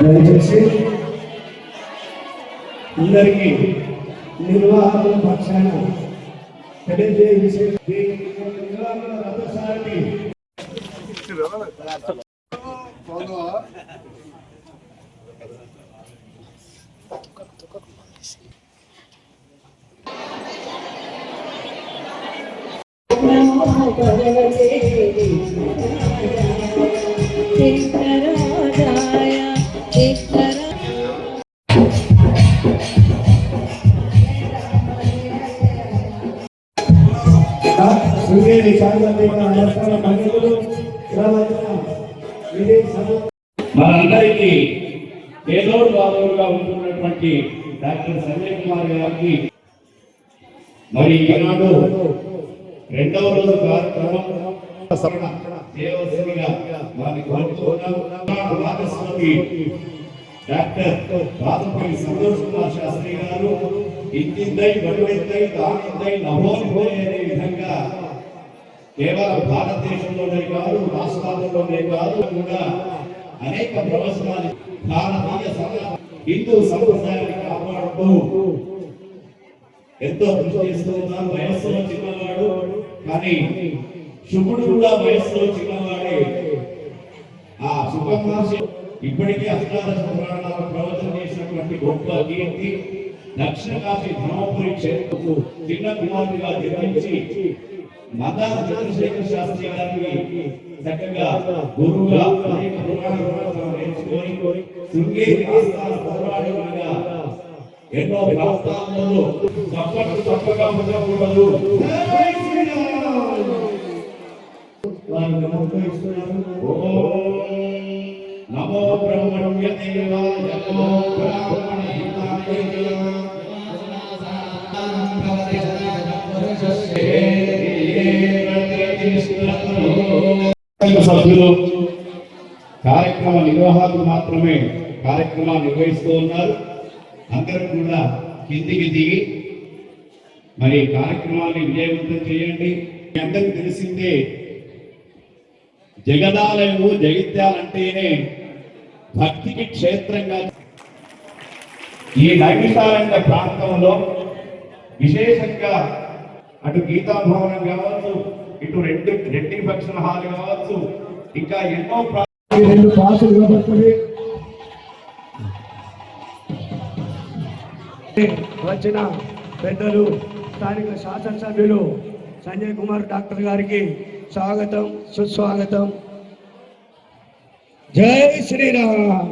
దయచేసి అందరికీ నిర్వాహకుల పక్షాన తెలియజేయ విషయం దీనికి నిర్వాహకుల రథసారథి చిత్తరాజాయ మనందరికీ ఏదో బాధువుగా ఉంటున్నటువంటి డాక్టర్ సంజయ్ కుమార్ గారికి మరి ఈనాడు రెండవ రోజు కార్యక్రమం భాగస్వామి డాక్టర్ బాదపల్లి సంతోష్ కుమార్ శాస్త్రి గారు ఇంతిందై బడువెత్తై దానిందై నభోనిపోయే అనే విధంగా కేవలం భారతదేశంలోనే కాదు రాష్ట్రాలలోనే కాదు కూడా అనేక ప్రవచనాలు భారతీయ హిందూ సంప్రదాయాన్ని కాపాడుతూ ఎంతో కృషి చేస్తూ ఉన్నారు. వయస్సులో చిన్నవాడు కానీ శుభుడు కూడా వయస్సులో చిన్నవాడే. ఆ సుఖమహర్షి ఇప్పటికీ అష్టాదశ పురాణాలు ప్రవచన చేసినటువంటి గొప్ప కీర్తి దక్షిణ కాశీ ధర్మపురి క్షేత్రకు చిన్న కుమారుడిగా జన్మించి మదాన చంద్రశేఖర శాస్త్రి గారికి చక్కగా గురువుగా అనేక పురాణ నేర్చుకొని శృంగేరి ఆస్థాన పౌరాణికుడిగా ఎన్నో ప్రాంతాలలో తప్పక తప్పగా ఉండకూడదు. నమో బ్రహ్మణ్య దేవాయ నమో బ్రాహ్మణ సభ్యులు కార్యక్రమ నిర్వాహకులు మాత్రమే కార్యక్రమాన్ని నిర్వహిస్తూ ఉన్నారు. అందరూ కూడా కిందికి దిగి మరి కార్యక్రమాన్ని విజయవంతం చేయండి. మీ తెలిసిందే జగదాలయము జగిత్యాలంటేనే భక్తికి క్షేత్రంగా ఈ నైమిషారణ్య ప్రాంతంలో విశేషంగా అటు గీతా భవనం కావచ్చు ఇటు రెండు రెడ్డి ఫంక్షన్ హాల్ కావచ్చు. ఇంకా ఎన్నో రెండు పాసులు ఇవ్వబడుతుంది వచ్చిన పెద్దలు స్థానిక శాసనసభ్యులు సంజయ్ కుమార్ డాక్టర్ గారికి స్వాగతం సుస్వాగతం. జై శ్రీరామ్.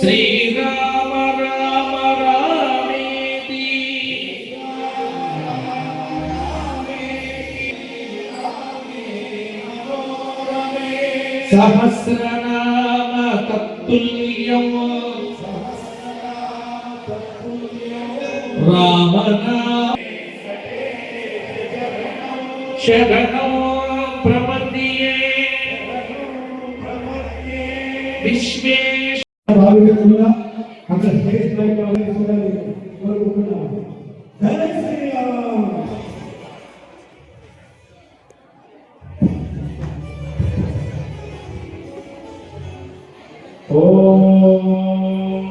శ్రీరామ రామ రామేతి. సహస్రనామ తత్తుల్యం. రామనా శరణ. విశ్వేశ భాగంగా అక్కడ స్టేజ్ పైకి ఆలోచించాలని కోరుకుంటున్నాను జై శ్రీరామ్ సర్వమంగళమాంగళ్యే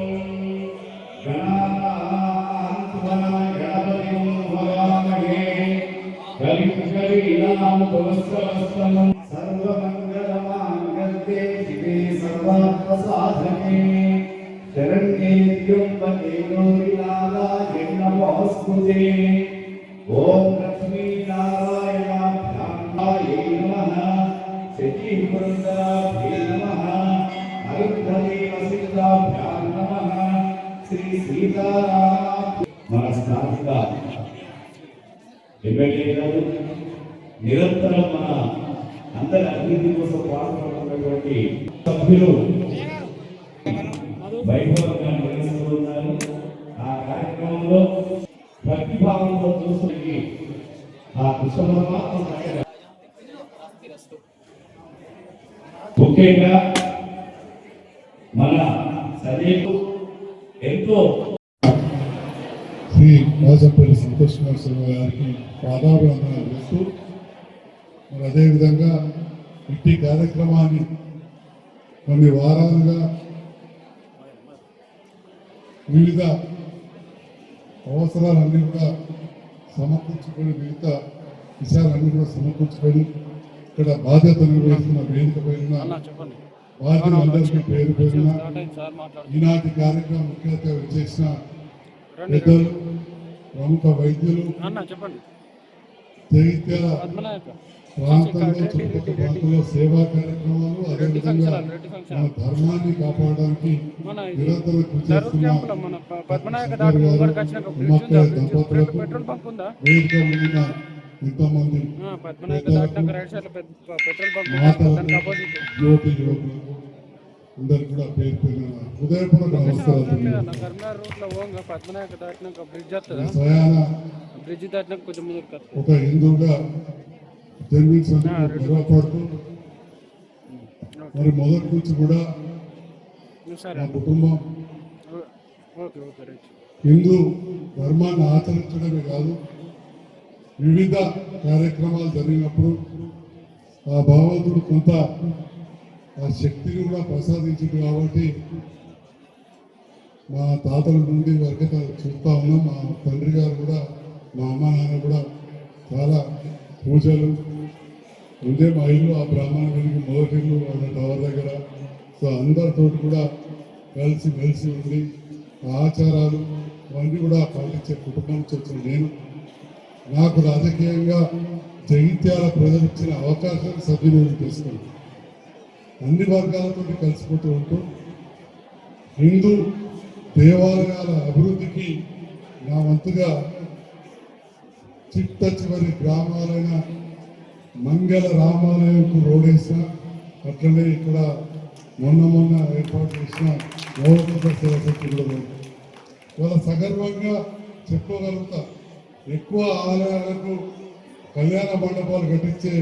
మన స్థానిక ఎమ్మెల్యే గారు నిరంతరం మన అందరి అభివృద్ధి కోసం పాల్గొన్నటువంటి సభ్యులు ప్రతిభావంలో చూసుకుని ఆ కృష్ణ ముఖ్యంగా మన సజీవు ఎంతో శ్రీ రాజంపల్లి సంతోష్ కుమార్ శర్మ గారికి పాదాభివందనాలు చేస్తూ మరి అదేవిధంగా ఇంటి కార్యక్రమాన్ని కొన్ని వారాలుగా వివిధ అవసరాలన్నీ కూడా సమకూర్చుకొని మిగతా విషయాలన్నీ కూడా సమకూర్చుకొని ఇక్కడ బాధ్యత నిర్వహిస్తున్న వేదిక పైన బాధ్యులందరికీ పేరు పేరున ఈనాటి కార్యక్రమం ముఖ్య అతిథిగా చేసిన పెద్దలు ప్రముఖ వైద్యులు జగిత్యాల ప్రాంతంలో చుట్టుపక్కల ప్రాంతంలో సేవా కార్యక్రమాలు అదేవిధంగా మన ధర్మాన్ని కాపాడడానికి నిరంతరం కృషి చేస్తున్న దంపతులకు పెట్రోల్ బంక్ ఉందా? వేదిక ఉన్న ఎంతోమంది యువతి యువకులకు అందరికి కూడా పేరు పేరు హృదయపూర్వక నమస్కారాలు ఒక హిందువుగా జన్మించినందుకు మరి మొదటి నుంచి కూడా నా. కుటుంబం హిందూ ధర్మాన్ని ఆచరించడమే కాదు వివిధ కార్యక్రమాలు జరిగినప్పుడు ఆ భగవంతుడు కొంత ఆ శక్తిని కూడా ప్రసాదించింది కాబట్టి మా తాతల నుండి వర్గత చూస్తా ఉన్నాం. మా తండ్రి గారు కూడా మా అమ్మ నాన్న కూడా చాలా పూజలు ముందే మా ఇల్లు ఆ బ్రాహ్మణ గుడికి మొదటి వాళ్ళ టవర్ దగ్గర. సో అందరితో కూడా కలిసి మెలిసి ఉండి ఆచారాలు అవన్నీ కూడా పాటించే కుటుంబానికి వచ్చిన నేను. నాకు రాజకీయంగా జగిత్యాల ప్రజలు ఇచ్చిన అవకాశాన్ని సద్వినియోగం చేసుకున్నాను. అన్ని వర్గాలతో కలిసిపోతూ ఉంటూ హిందూ దేవాలయాల అభివృద్ధికి నా వంతుగా చిట్ట చివరి గ్రామాలైన మంగళ రామాలయంకు రోడేసిన అట్లనే ఇక్కడ మొన్న మొన్న ఏర్పాటు చేసిన నవోదయ సరస్వతి కూడా సగర్వంగా చెప్పుకోగలుగుతా ఎక్కువ ఆలయాలకు కళ్యాణ మండపాలు కట్టించే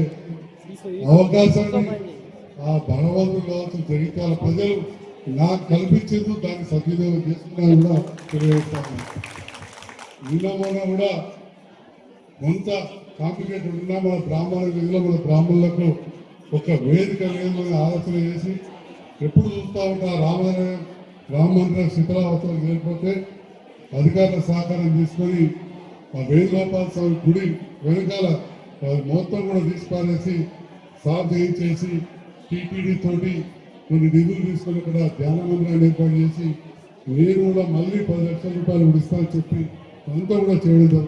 అవకాశాన్ని ఆ భగవంతుడు కావచ్చు జగిత్యాల ప్రజలు నాకు కల్పించేందు దాన్ని సద్వినియోగం చేసుకున్నా కూడా తెలియజేస్తాను నిన్న మొన్న కూడా కొంత కాంప్లికేటెడ్ ఉన్నా మన బ్రాహ్మణ విధిలో మన బ్రాహ్మణులకు ఒక వేదిక లేదని ఆలోచన చేసి ఎప్పుడు చూస్తూ ఉంటా? రామాలయం రామ మందిరం శిథిలావతం లేకపోతే అధికారుల సహకారం తీసుకొని ఆ వేణుగోపాల స్వామి గుడి వెనకాల మొత్తం కూడా తీసుకుపారేసి సాధ్యం చేసి టీటీడీ తోటి కొన్ని నిధులు తీసుకొని ఇక్కడ ధ్యాన మందిరాన్ని ఏర్పాటు చేసి నేను కూడా మళ్ళీ పది లక్షల రూపాయలు ఇస్తానని చెప్పి అంతా కూడా చేయడం